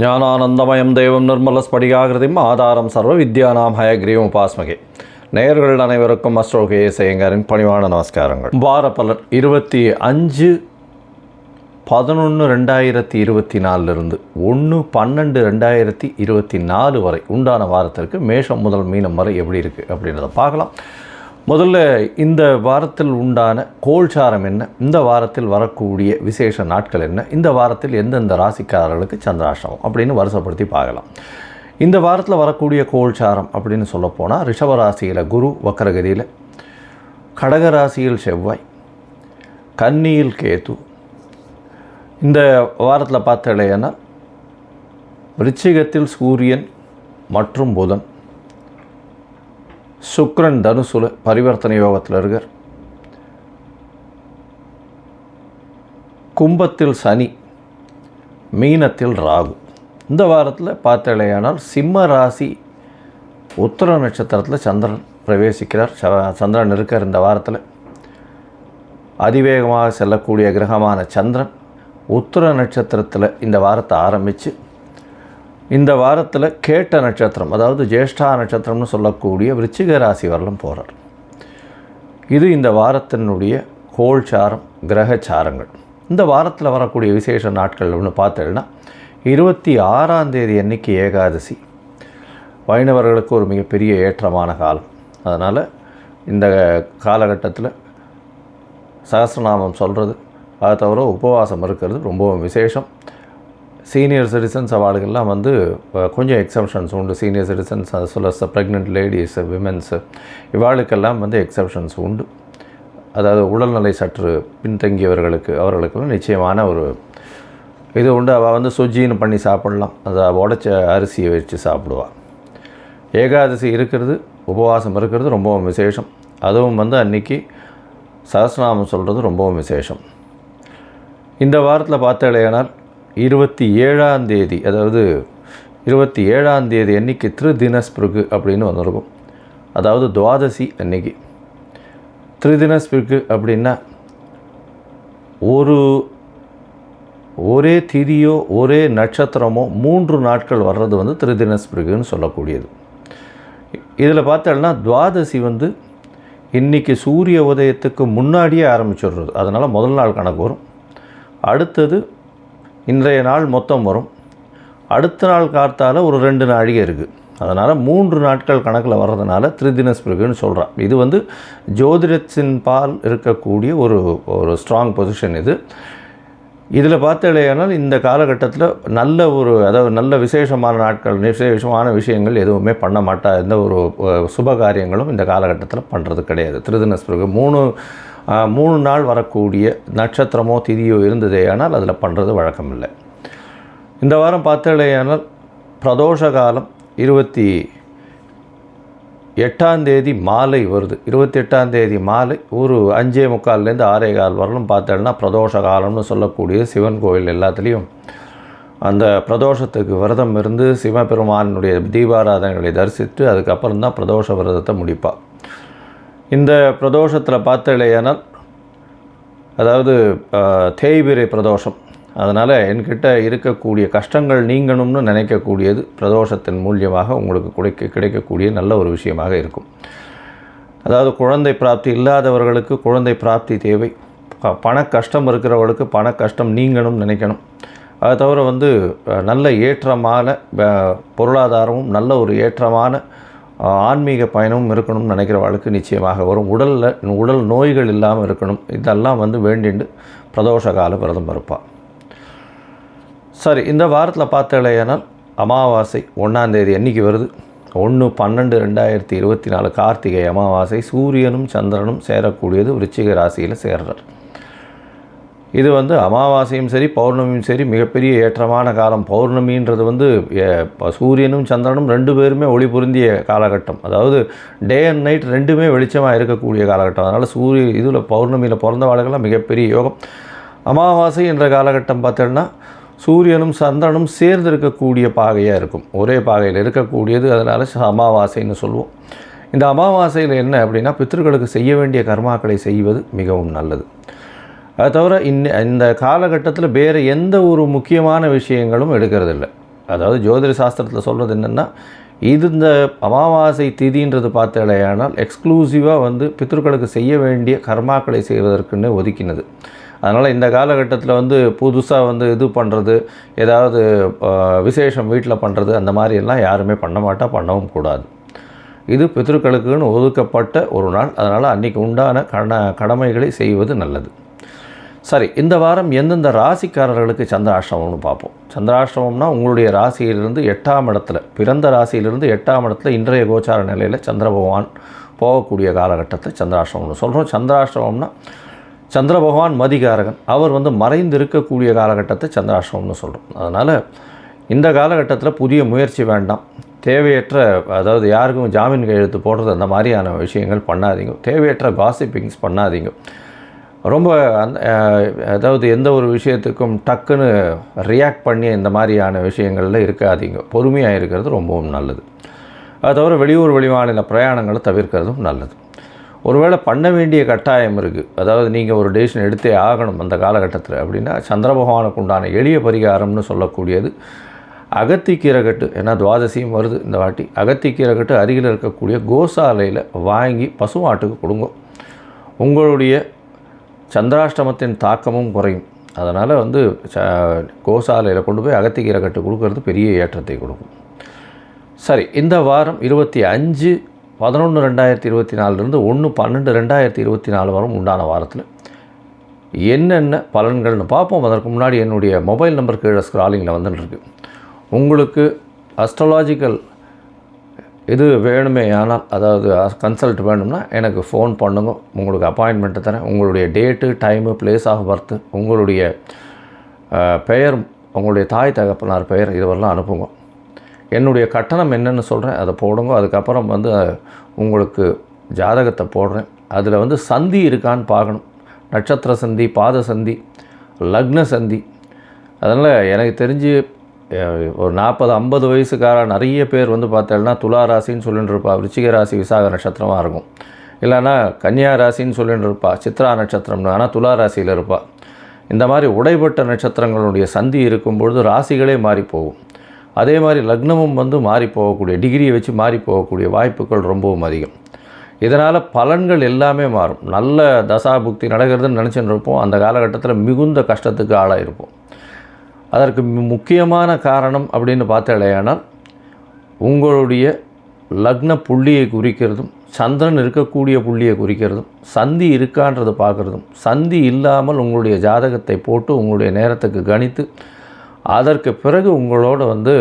ஞானானந்தமயம் தெய்வம் நிர்மலஸ்படிகாகிருதிம் ஆதாரம் சர்வ வித்யானாம் ஹயக்ரீவம் உபாஸ்மகே. நேயர்கள் அனைவருக்கும் அஸ்ட்ரோகே செய்யங்காரின் பணிவான நமஸ்காரங்கள். வார பலர் இருபத்தி அஞ்சு பதினொன்று ரெண்டாயிரத்தி இருபத்தி நாலுலேருந்து ஒன்று பன்னெண்டு ரெண்டாயிரத்தி இருபத்தி நாலு வரை உண்டான வாரத்திற்கு மேஷம் முதல் மீனம் வரை எப்படி இருக்குது அப்படின்றத பார்க்கலாம். முதல்ல இந்த வாரத்தில் உண்டான கோல்சாரம் என்ன? இந்த வாரத்தில் வரக்கூடிய விசேஷ நாட்கள் என்ன? இந்த வாரத்தில் எந்தெந்த ராசிக்காரர்களுக்கு சந்திராஷ்டமம்? அப்படின்னு வருஷப்படுத்தி பார்க்கலாம். இந்த வாரத்தில் வரக்கூடிய கோல்சாரம் அப்படின்னு சொல்லப்போனால் ரிஷபராசியில் குரு வக்கரகதியில் கடகராசியில் செவ்வாய் கன்னியில் கேது. இந்த வாரத்தில் பார்த்தலைன்னா விருச்சிகத்தில் சூரியன் மற்றும் புதன். சுக்ரன் தனுசுல பரிவர்த்தனை யோகத்தில் இருக்கார். கும்பத்தில் சனி மீனத்தில் ராகு. இந்த வாரத்தில் பார்த்தலையானால் சிம்ம ராசி உத்தர நட்சத்திரத்தில் சந்திரன் பிரவேசிக்கிறார். ச- சந்திரன் இருக்கார் இந்த வாரத்தில். அதிவேகமாக செல்லக்கூடிய கிரகமான சந்திரன் உத்தர நட்சத்திரத்தில் இந்த வாரத்தை ஆரம்பித்து இந்த வாரத்தில் கேட்ட நட்சத்திரம் அதாவது ஜேஷ்டா நட்சத்திரம்னு சொல்லக்கூடிய விருச்சிக ராசி வரலும் போகிறார் இது இந்த வாரத்தினுடைய கோல்சாரம் கிரகச்சாரங்கள் இந்த வாரத்தில் வரக்கூடிய விசேஷ நாட்கள் அப்படின்னு பார்த்தேன்னா இருபத்தி ஆறாம் தேதி அன்னைக்கு ஏகாதசி. வைணவர்களுக்கு ஒரு மிகப்பெரிய ஏற்றமான காலம். அதனால் இந்த காலகட்டத்தில் சகசிரநாமம் சொல்கிறது அதை தவிர உபவாசம் இருக்கிறது ரொம்பவும் விசேஷம். சீனியர் சிட்டிசன்ஸ் அவார்டுகள்லாம் வந்து கொஞ்சம் எக்ஸப்ஷன்ஸ் உண்டு. சீனியர் சிட்டிசன்ஸ் அது சொல்ல ப்ரெக்னென்ட் லேடிஸ் விமென்ஸு இவாளுக்கெல்லாம் வந்து எக்ஸப்ஷன்ஸ் உண்டு. அதாவது உடல்நிலை சற்று பின்தங்கியவர்களுக்கு அவர்களுக்கெல்லாம் நிச்சயமான ஒரு இது உண்டு. அவள் வந்து சுஜின்னு பண்ணி சாப்பிடலாம். அதை உடச்ச அரிசியை வச்சு சாப்பிடுவாள் ஏகாதசி இருக்கிறது உபவாசம் இருக்கிறது ரொம்பவும் விசேஷம். அதுவும் வந்து அன்னைக்கு சஹஸ்ரநாமம் சொல்கிறது ரொம்பவும் விசேஷம். இந்த வாரத்தில் பார்த்தாலேயானால் இருபத்தி ஏழாம் தேதி அதாவது இருபத்தி ஏழாம் தேதி அன்னைக்கு திருதினஸ்பிருகு அப்படின்னு வந்திருக்கும் அதாவது துவாதசி அன்னைக்கு. திருதினஸ்பிருகு அப்படின்னா ஒரு ஒரே திதியோ ஒரே நட்சத்திரமோ மூன்று நாட்கள் வர்றது வந்து திருதினஸ்பிருகுன்னு சொல்லக்கூடியது. இதில் பார்த்தோம்னா துவாதசி வந்து இன்றைக்கி சூரிய உதயத்துக்கு முன்னாடியே ஆரம்பிச்சிடுறது. அதனால் முதல் நாள் கணக்கு வரும். அடுத்தது இன்றைய நாள் மொத்தம் வரும். அடுத்த நாள் காத்தால் ஒரு ரெண்டு நாழிகை இருக்குது அதனால் மூன்று நாட்கள் கணக்கில் வர்றதுனால திருதினஸ்பிருகுன்னு சொல்கிறான் இது வந்து ஜோதிடத்தின் பால் இருக்கக்கூடிய ஒரு ஒரு ஸ்ட்ராங் பொசிஷன் இது. இதில் பார்த்தலையானால் இந்த காலகட்டத்தில் நல்ல ஒரு அதாவது நல்ல விசேஷமான நாட்கள் விசேஷமான விஷயங்கள் எதுவுமே பண்ண மாட்டா. எந்த ஒரு சுப காரியங்களும் இந்த காலகட்டத்தில் பண்ணுறது கிடையாது. திருதினஸ்பிறகு மூணு மூணு நாள் வரக்கூடிய நட்சத்திரமோ திதியோ இருந்ததே ஆனால் அதில் பண்ணுறது வழக்கம் இல்லை இந்த வாரம் பார்த்தலையானால் பிரதோஷ காலம் இருபத்தி எட்டாம் தேதி மாலை வருது. இருபத்தி எட்டாம் தேதி மாலை ஒரு அஞ்சே முக்கால்லேருந்து ஆறே கால் வரலும் பார்த்தோம்னா பிரதோஷ காலம்னு சொல்லக்கூடிய சிவன் கோயில் எல்லாத்துலேயும் அந்த பிரதோஷத்துக்கு விரதம் இருந்து சிவபெருமானுடைய தீபாராதனைகளை தரிசித்து அதுக்கப்புறம் தான் பிரதோஷ விரதத்தை முடிப்பாள் இந்த பிரதோஷத்தில் பார்த்தலையானால் அதாவது தேய்பிரை பிரதோஷம். அதனால் என்கிட்ட இருக்கக்கூடிய கஷ்டங்கள் நீங்கணும்னு நினைக்கக்கூடியது பிரதோஷத்தின் மூலியமாக உங்களுக்கு கிடைக்க கிடைக்கக்கூடிய நல்ல ஒரு விஷயமாக இருக்கும். அதாவது குழந்தை பிராப்தி இல்லாதவர்களுக்கு குழந்தை பிராப்தி தேவை. பண கஷ்டம் இருக்கிறவர்களுக்கு பண கஷ்டம் நீங்கணும்னு நினைக்கணும். அது தவிர வந்து நல்ல ஏற்றமான பொருளாதாரமும் நல்ல ஒரு ஏற்றமான ஆன்மீக பயணமும் இருக்கணும்னு நினைக்கிற நினைக்கிறவர்களுக்கு நிச்சயமாக வரும். உடலில் உடல் நோய்கள் இல்லாமல் இருக்கணும். இதெல்லாம் வந்து வேண்டிண்டு பிரதோஷ கால விரதம் இருப்பாள் சரி இந்த வாரத்தில் பார்த்தலையானால் அமாவாசை ஒன்றாந்தேதி என்றைக்கு வருது. ஒன்று பன்னெண்டு ரெண்டாயிரத்தி இருபத்தி நாலு கார்த்திகை அமாவாசை. சூரியனும் சந்திரனும் சேரக்கூடியது விருச்சிக ராசியில் சேர்றார். இது வந்து அமாவாசையும் சரி பௌர்ணமியும் சரி மிகப்பெரிய ஏற்றமான காலம். பௌர்ணமின்றது வந்து ப- சூரியனும் சந்திரனும் ரெண்டு பேருமே ஒளி பொருந்திய காலகட்டம். அதாவது டே அண்ட் நைட் ரெண்டுமே வெளிச்சமாக இருக்கக்கூடிய காலகட்டம். அதனால் சூரிய இதில் பௌர்ணமியில் பிறந்தவாளுக்கெல்லாம் மிகப்பெரிய யோகம். அமாவாசை என்ற காலகட்டம் பார்த்தோன்னா சூரியனும் சந்திரனும் சேர்ந்து இருக்கக்கூடிய பாகையாக இருக்கும். ஒரே பாகையில் இருக்கக்கூடியது அதனால் அமாவாசைன்னு சொல்லுவோம். இந்த அமாவாசையில் என்ன அப்படின்னா பித்ருக்களுக்கு செய்ய வேண்டிய கர்மாக்களை செய்வது மிகவும் நல்லது. அது தவிர இன்ன இந்த காலகட்டத்தில் வேறு எந்த ஒரு முக்கியமான விஷயங்களும் எடுக்கிறதில்ல. அதாவது ஜோதிட சாஸ்திரத்தில் சொல்கிறது என்னென்னா இது இந்த அமாவாசை திதின்றது பார்த்தாலேயானால் எக்ஸ்க்ளூசிவாக வந்து பித்ருக்களுக்கு செய்ய வேண்டிய கர்மாக்களை செய்வதற்குன்னு ஒதுக்கினது. அதனால் இந்த காலகட்டத்தில் வந்து புதுசாக வந்து இது பண்ணுறது ஏதாவது விசேஷம் வீட்டில் பண்ணுறது அந்த மாதிரி எல்லாம் யாருமே பண்ண மாட்டா பண்ணவும் கூடாது. இது பித்ருக்களுக்குன்னு ஒதுக்கப்பட்ட ஒரு நாள். அதனால் அன்றைக்கி உண்டான கட கடமைகளை செய்வது நல்லது. சரி இந்த வாரம் எந்தெந்த ராசிக்காரர்களுக்கு சந்திராஷ்டமம்னு பார்ப்போம். சந்திராஷ்டமம்னா உங்களுடைய ராசியிலிருந்து எட்டாம் இடத்துல பிறந்த ராசியிலிருந்து எட்டாம் இடத்துல இன்றைய கோச்சார நிலையில் சந்திர பகவான் போகக்கூடிய காலகட்டத்தை சந்திராஷ்டமம்னு சொல்கிறோம் சந்திராஷ்டமம்னா சந்திர பகவான் மதிகாரகன் அவர் வந்து மறைந்து இருக்கக்கூடிய காலகட்டத்தை சந்திராஷ்டமம்னு சொல்கிறோம் அதனால் இந்த காலகட்டத்தில் புதிய முயற்சி வேண்டாம். தேவையற்ற அதாவது யாருக்கும் ஜாமீன் கையெழுத்து போடுறது அந்த மாதிரியான விஷயங்கள் பண்ணாதீங்க. தேவையற்ற காசிப்பிங்ஸ் பண்ணாதீங்க. ரொம்ப அந் அதாவது எந்த ஒரு விஷயத்துக்கும் டக்குன்னு ரியாக்ட் பண்ணி இந்த மாதிரியான விஷயங்களில் இருக்காதீங்க. பொறுமையாக இருக்கிறது ரொம்பவும் நல்லது. அது தவிர வெளியூர் வெளிமாநில பிரயாணங்களை தவிர்க்கிறதும் நல்லது. ஒருவேளை பண்ண வேண்டிய கட்டாயம் இருக்குது அதாவது நீங்கள் ஒரு டெசிஷன் எடுத்தே ஆகணும் அந்த காலகட்டத்தில் அப்படின்னா சந்திர பகவானுக்கு உண்டான எளிய பரிகாரம்னு சொல்லக்கூடியது அகத்திக்கீரகட்டு ஏன்னா துவாதசியும் வருது இந்த வாட்டி அகத்திக்கீரகட்டு அருகில் இருக்கக்கூடிய கோசாலையில் வாங்கி பசுமாட்டுக்கு கொடுங்க. உங்களுடைய சந்திராஷ்டமத்தின் தாக்கமும் குறையும். அதனால் வந்து ச கோசாலையில் கொண்டு போய் அகத்திக்கீரை கட்டு கொடுக்கறது பெரிய ஏற்றத்தை கொடுக்கும். சரி இந்த வாரம் இருபத்தி அஞ்சு பதினொன்று ரெண்டாயிரத்தி இருபத்தி நாலுலேருந்து ஒன்று பன்னெண்டு ரெண்டாயிரத்தி இருபத்தி நாலு வாரம் உண்டான வாரத்தில். என்னென்ன பலன்கள்னு பார்ப்போம். அதற்கு முன்னாடி என்னுடைய மொபைல் நம்பர் கீழே ஸ்க்ராலிங்கில் வந்துட்டுருக்கு உங்களுக்கு அஸ்ட்ராலாஜிக்கல் இது வேணுமே ஆனால் அதாவது கன்சல்ட் வேணும்னா எனக்கு ஃபோன் பண்ணுங்க. உங்களுக்கு அப்பாயின்மெண்ட்டு தரேன். உங்களுடைய date time place of birth உங்களுடைய பெயர் உங்களுடைய தாய் தகப்பனார் பெயர் இதுவரெல்லாம் அனுப்புங்க. என்னுடைய கட்டணம் என்னென்னு சொல்கிறேன் அதை போடுங்க. அதுக்கப்புறம் வந்து உங்களுக்கு ஜாதகத்தை போடுறேன். அதில் வந்து சந்தி இருக்கான்னு பார்க்கணும். நட்சத்திர சந்தி பாத சந்தி லக்ன சந்தி. அதனால் எனக்கு தெரிஞ்சு ஒரு நாற்பது ஐம்பது வயசுக்கார நிறைய பேர் வந்து பார்த்தேன்னா துலா ராசின்னு சொல்லிட்டு இருப்பா விருச்சிக ராசி விசாக நட்சத்திரமாக இருக்கும். இல்லைன்னா கன்னியா ராசின்னு சொல்லிட்டு இருப்பா சித்ரா நட்சத்திரம்னு ஆனால் துலா ராசியில் இருப்பா. இந்த மாதிரி உடைப்பட்ட நட்சத்திரங்களுடைய சந்தி இருக்கும்பொழுது ராசிகளே மாறி போகும். அதே மாதிரி லக்னமும் வந்து மாறி போகக்கூடிய டிகிரியை வச்சு மாறி போகக்கூடிய வாய்ப்புகள் ரொம்பவும் அதிகம். இதனால் பலன்கள் எல்லாமே மாறும். நல்ல தசாபுக்தி நடக்கிறதுன்னு நினச்சின்னு இருப்போம். அந்த காலகட்டத்தில் மிகுந்த கஷ்டத்துக்கு ஆளாக இருப்போம் அதற்கு முக்கியமான காரணம் அப்படின்னு பார்த்தாலேயானால் உங்களுடைய லக்ன புள்ளியை குறிக்கிறதும் சந்திரன் இருக்கக்கூடிய புள்ளியை குறிக்கிறதும் சந்தி இருக்கான்றது பார்க்குறதும் சந்தி இல்லாமல் உங்களுடைய ஜாதகத்தை போட்டு உங்களுடைய நேரத்துக்கு கணித்து அதற்கு பிறகு உங்களோட வந்து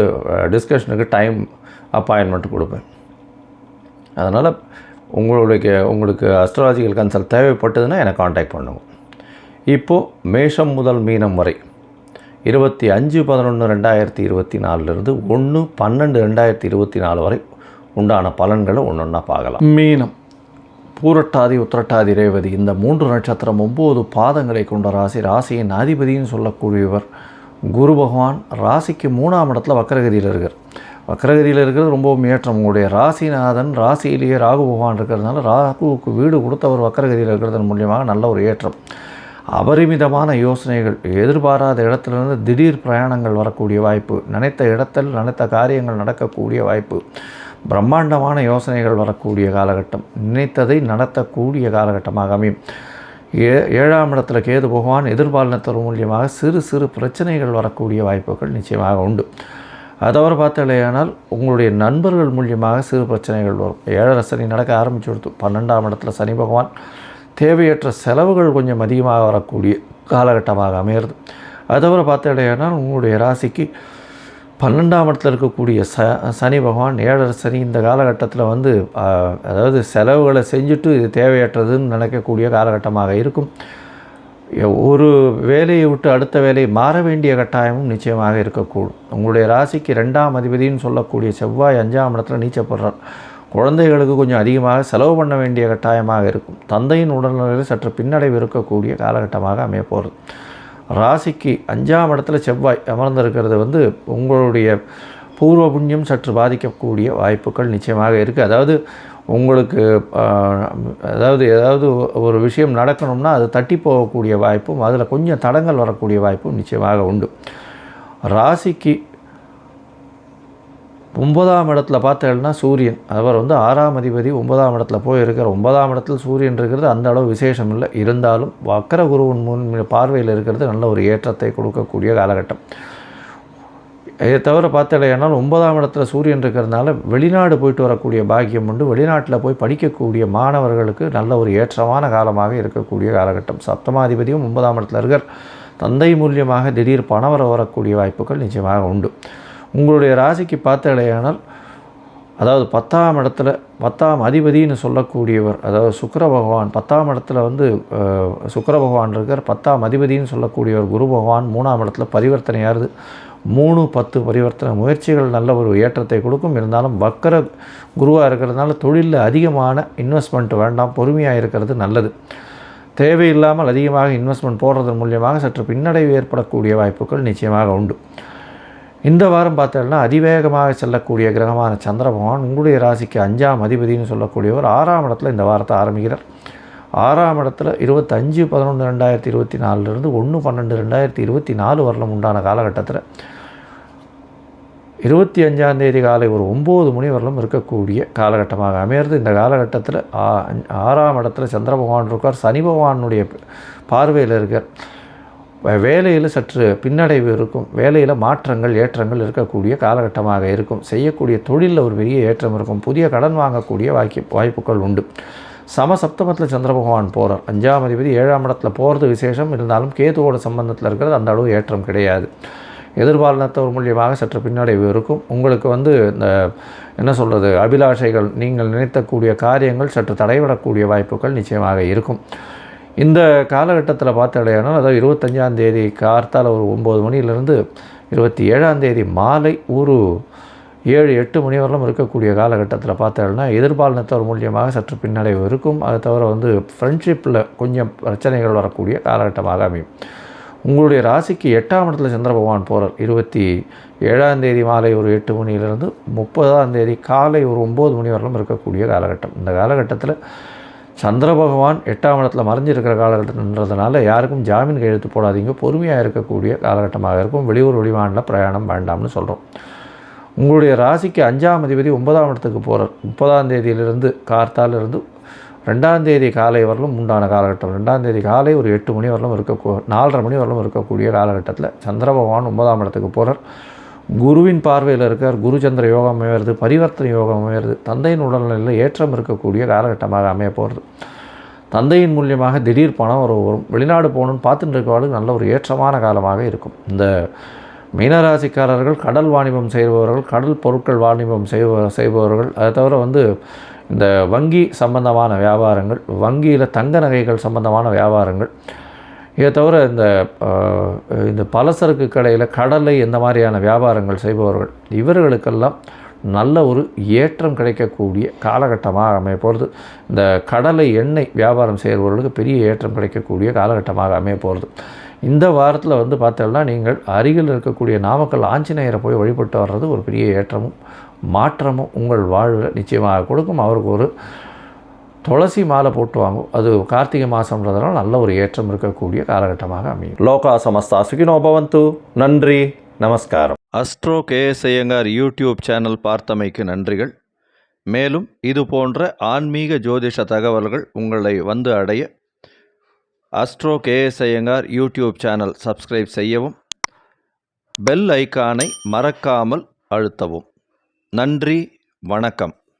டிஸ்கஷனுக்கு டைம் அப்பாயின்மெண்ட் கொடுப்பேன். அதனால் உங்களுடைய உங்களுக்கு அஸ்ட்ராலஜிக்கல் கன்சல்ட் தேவைப்பட்டதுன்னா எனக்கு காண்டாக்ட் பண்ணுவோம் இப்போது மேஷம் முதல் மீனம் வரை இருபத்தி அஞ்சு பதினொன்று ரெண்டாயிரத்தி இருபத்தி நாலுலேருந்து ஒன்று பன்னெண்டு ரெண்டாயிரத்தி இருபத்தி நாலு வரை உண்டான பலன்களை ஒன்று ஒன்றா பார்க்கலாம். மீனம். பூரட்டாதி உத்திரட்டாதி ரேவதி இந்த மூன்று நட்சத்திரம் ஒம்பது பாதங்களை கொண்ட ராசி ராசியின் அதிபதின்னு சொல்லக்கூடியவர் குரு பகவான் ராசிக்கு மூணாம் இடத்துல வக்கரகதியில் இருக்கார். வக்கரகதியில் இருக்கிறது ரொம்பவும் ஏற்றம். உங்களுடைய ராசிநாதன் ராசியிலேயே ராகு பகவான் இருக்கிறதுனால ராகுவுக்கு வீடு கொடுத்தவர் வக்கரகதியில் இருக்கிறதன் மூலியமாக நல்ல ஒரு ஏற்றம். அபரிமிதமான யோசனைகள் எதிர்பாராத இடத்திலிருந்து திடீர் பிரயாணங்கள் வரக்கூடிய வாய்ப்பு நினைத்த இடத்தில் நினைத்த காரியங்கள் நடக்கக்கூடிய வாய்ப்பு பிரம்மாண்டமான யோசனைகள் வரக்கூடிய காலகட்டம் நினைத்ததை நடத்தக்கூடிய காலகட்டமாக அமையும். ஏ ஏழாம் இடத்துல கேது பகவான் எதிர்பாலினத்தர் மூலியமாக சிறு சிறு பிரச்சனைகள் வரக்கூடிய வாய்ப்புகள் நிச்சயமாக உண்டு. அதவரை பார்த்தாலேயானால் உங்களுடைய நண்பர்கள் மூலியமாக சிறு பிரச்சனைகள் வரும். ஏழரை சனி நடக்க ஆரம்பிச்சு கொடுத்து பன்னெண்டாம் இடத்துல சனி பகவான் தேவையற்ற செலவுகள் கொஞ்சம் அதிகமாக வரக்கூடிய காலகட்டமாக அமையிறது அதவரை பார்த்தாலேயானால் உங்களுடைய ராசிக்கு பன்னெண்டாம் இடத்துல இருக்கக்கூடிய ச சனி பகவான் ஏழர் சனி இந்த காலகட்டத்தில் வந்து அதாவது செலவுகளை செஞ்சுட்டு இது தேவையற்றதுன்னு நினைக்கக்கூடிய காலகட்டமாக இருக்கும். ஒரு வேலையை விட்டு அடுத்த வேலை மாற வேண்டிய கட்டாயமும் நிச்சயமாக இருக்கக்கூடும். உங்களுடைய ராசிக்கு ரெண்டாம் அதிபதின்னு சொல்லக்கூடிய செவ்வாய் அஞ்சாம் இடத்துல நீச்சப்படுறார். குழந்தைகளுக்கு கொஞ்சம் அதிகமாக செலவு பண்ண வேண்டிய கட்டாயமாக இருக்கும். தந்தையின் உடல்நிலையில் சற்று பின்னடைவு இருக்கக்கூடிய காலகட்டமாக அமைய போகிறது ராசிக்கு அஞ்சாம் இடத்துல செவ்வாய் அமர்ந்திருக்கிறது வந்து உங்களுடைய பூர்வ புண்ணியம் சற்று பாதிக்கக்கூடிய வாய்ப்புகள் நிச்சயமாக இருக்குது அதாவது உங்களுக்கு அதாவது ஏதாவது ஒரு விஷயம் நடக்கணும்னா அது தட்டி போகக்கூடிய வாய்ப்பும் அதில் கொஞ்சம் தடங்கள் வரக்கூடிய வாய்ப்பும் நிச்சயமாக உண்டு. ராசிக்கு ஒன்பதாம் இடத்துல பார்த்தேன்னா சூரியன். அவர் வந்து ஆறாம் அதிபதி ஒன்பதாம் இடத்துல போய் இருக்கிற ஒன்பதாம் இடத்துல சூரியன் இருக்கிறது அந்த அளவு விசேஷம் இல்லை. இருந்தாலும் வக்கர குருவின் முன் பார்வையில் இருக்கிறது நல்ல ஒரு ஏற்றத்தை கொடுக்கக்கூடிய காலகட்டம். இதை தவிர பார்த்தலையானால் ஒன்பதாம் இடத்துல சூரியன் இருக்கிறதுனால வெளிநாடு போயிட்டு வரக்கூடிய பாக்கியம் உண்டு. வெளிநாட்டில் போய் படிக்கக்கூடிய மாணவர்களுக்கு நல்ல ஒரு ஏற்றமான காலமாக இருக்கக்கூடிய காலகட்டம். சப்தமாதிபதியும் ஒன்பதாம் இடத்துல இருக்கிற தந்தை மூலியமாக திடீர் பணவர வரக்கூடிய வாய்ப்புகள் நிச்சயமாக உண்டு. உங்களுடைய ராசிக்கு பார்த்தலையானால் அதாவது பத்தாம் இடத்துல பத்தாம் அதிபதினு சொல்லக்கூடியவர் அதாவது சுக்கர பகவான் பத்தாம் இடத்துல வந்து சுக்கர பகவான் இருக்கார். பத்தாம் அதிபதினு சொல்லக்கூடியவர் குரு பகவான் மூணாம் இடத்துல பரிவர்த்தனையாருது மூணு பத்து பரிவர்த்தனை முயற்சிகள் நல்ல ஒரு ஏற்றத்தை கொடுக்கும். இருந்தாலும் வக்கர குருவாக இருக்கிறதுனால தொழிலில் அதிகமான இன்வெஸ்ட்மெண்ட் வேண்டாம். பொறுமையாக இருக்கிறது நல்லது. தேவையில்லாமல் அதிகமாக இன்வெஸ்ட்மெண்ட் போடுறதன் மூலியமாக சற்று பின்னடைவு ஏற்படக்கூடிய வாய்ப்புகள் நிச்சயமாக உண்டு. இந்த வாரம் பார்த்தோம்னா அதிவேகமாக செல்லக்கூடிய கிரகமான சந்திர பகவான் உங்களுடைய ராசிக்கு அஞ்சாம் அதிபதினு சொல்லக்கூடியவர் ஆறாம் இடத்துல இந்த வாரத்தை ஆரம்பிக்கிறார். ஆறாம் இடத்துல இருபத்தஞ்சு பதினொன்று ரெண்டாயிரத்தி இருபத்தி நாலுலேருந்து ஒன்று பன்னெண்டு ரெண்டாயிரத்தி இருபத்தி நாலு வரலும் உண்டான காலகட்டத்தில் இருபத்தி அஞ்சாந்தேதி காலை ஒரு ஒம்பது மணி வரலும் இருக்கக்கூடிய காலகட்டமாக அமையிறது. இந்த காலகட்டத்தில் ஆறாம் இடத்துல சந்திர பகவான் இருக்கார். சனி பகவானுடைய பார்வையில் இருக்கார். வேலையில் சற்று பின்னடைவு இருக்கும். வேலையில் மாற்றங்கள் ஏற்றங்கள் இருக்கக்கூடிய காலகட்டமாக இருக்கும். செய்யக்கூடிய தொழிலில் ஒரு பெரிய ஏற்றம் இருக்கும். புதிய கடன் வாங்கக்கூடிய வாய்ப்பு வாய்ப்புகள் உண்டு. சம சப்தமத்தில் சந்திர பகவான் போகிறார் அஞ்சாம் அதிபதி ஏழாம் இடத்துல போகிறது விசேஷம். இருந்தாலும் கேதுவோட சம்பந்தத்தில் இருக்கிறது அந்த அளவு ஏற்றம் கிடையாது. எதிர்பாலினத்தவர் மூலியமாக சற்று பின்னடைவு இருக்கும். உங்களுக்கு வந்து இந்த என்ன சொல்கிறது அபிலாஷைகள் நீங்கள் நினைத்தக்கூடிய காரியங்கள் சற்று தடைவிடக்கூடிய வாய்ப்புகள் நிச்சயமாக இருக்கும். இந்த காலகட்டத்தில் பார்த்தடையானால் அதாவது இருபத்தஞ்சாந்தேதி கார்த்தால் ஒரு ஒம்பது மணிலேருந்து இருபத்தி ஏழாந்தேதி மாலை ஒரு ஏழு எட்டு மணி வரலும் இருக்கக்கூடிய காலகட்டத்தில் பார்த்தோம்னா எதிர்பாலினத்தவர் மூலியமாக சற்று பின்னடைவு இருக்கும். அதை தவிர வந்து ஃப்ரெண்ட்ஷிப்பில் கொஞ்சம் பிரச்சனைகள் வரக்கூடிய காலகட்டமாக அமையும். உங்களுடைய ராசிக்கு எட்டாம் இடத்துல சந்திர பகவான் போகிறார் இருபத்தி ஏழாம் தேதி மாலை ஒரு எட்டு மணியிலிருந்து முப்பதாம் தேதி காலை ஒரு ஒம்பது மணி வரலும் இருக்கக்கூடிய காலகட்டம். இந்த காலகட்டத்தில் சந்திர பகவான் எட்டாம் இடத்துல மறைஞ்சிருக்கிற காலகட்டம்ன்றதுனால யாருக்கும் ஜாமீன் கையெழுத்து போடாதீங்க. பொறுமையாக இருக்கக்கூடிய காலகட்டமாக இருக்கும். வெளியூர் வெளிமாநில பிரயாணம் வேண்டாம்னு சொல்கிறோம் உங்களுடைய ராசிக்கு அஞ்சாம் அதிபதி ஒன்பதாம் இடத்துக்கு போகிறார் முப்பதாம் தேதியிலிருந்து கார்த்தாலிருந்து ரெண்டாம் தேதி காலை வரலும் உண்டான காலகட்டம். ரெண்டாம் தேதி காலை ஒரு எட்டு மணி வரலும் இருக்க நாலரை மணி வரலும் இருக்கக்கூடிய காலகட்டத்தில் சந்திர பகவான் ஒன்பதாம் இடத்துக்கு போகிறார் குருவின் பார்வையில் இருக்கார் குருச்சந்திர யோகம் அமையிறது பரிவர்த்தனை யோகம் அமையிறது தந்தையின் உடல்நிலையில் ஏற்றம் இருக்கக்கூடிய காலகட்டமாக அமைய போகிறது தந்தையின் மூலியமாக திடீர் பணம் ஒரு வரும். வெளிநாடு போகணுன்னு பார்த்துட்டு இருக்கவாளுக்கு நல்ல ஒரு ஏற்றமான காலமாக இருக்கும். இந்த மீனராசிக்காரர்கள் கடல் வாணிபம் செய்பவர்கள் கடல் பொருட்கள் வாணிபம் செய்பவர் செய்பவர்கள். அதை தவிர வந்து இந்த வங்கி சம்பந்தமான வியாபாரங்கள் வங்கியில் தங்க நகைகள் சம்பந்தமான வியாபாரங்கள் இதை தவிர இந்த இந்த பலசரக்கு கடையில் கடலை இந்த மாதிரியான வியாபாரங்கள் செய்பவர்கள் இவர்களுக்கெல்லாம் நல்ல ஒரு ஏற்றம் கிடைக்கக்கூடிய காலகட்டமாக அமைய போகிறது இந்த கடலை எண்ணெய் வியாபாரம் செய்கிறவர்களுக்கு பெரிய ஏற்றம் கிடைக்கக்கூடிய காலகட்டமாக அமைய போகிறது இந்த வாரத்தில் வந்து பார்த்தோம்னா நீங்கள் அருகில் இருக்கக்கூடிய நாமக்கல் ஆஞ்சநேயரை போய் வழிபட்டு வர்றது ஒரு பெரிய ஏற்றமும் மாற்றமும் உங்கள் வாழ்வில் நிச்சயமாக கொடுக்கும். அவருக்கு ஒரு துளசி மாலை போட்டு வாங்கும் அது கார்த்திகை மாதம்ன்றதுனால நல்ல ஒரு ஏற்றம் இருக்கக்கூடிய காலகட்டமாக அமையும். லோகா சமஸ்தா சுகினோ பவந்து. நன்றி. நமஸ்காரம். Astro KS Iyengar YouTube channel பார்த்தமைக்கு நன்றிகள். மேலும் இது போன்ற ஆன்மீக ஜோதிஷ தகவல்கள் உங்களை வந்து அடைய astro KS Iyengar YouTube channel subscribe செய்யவும் பெல் ஐக்கானை மறக்காமல் அழுத்தவும். நன்றி. வணக்கம்.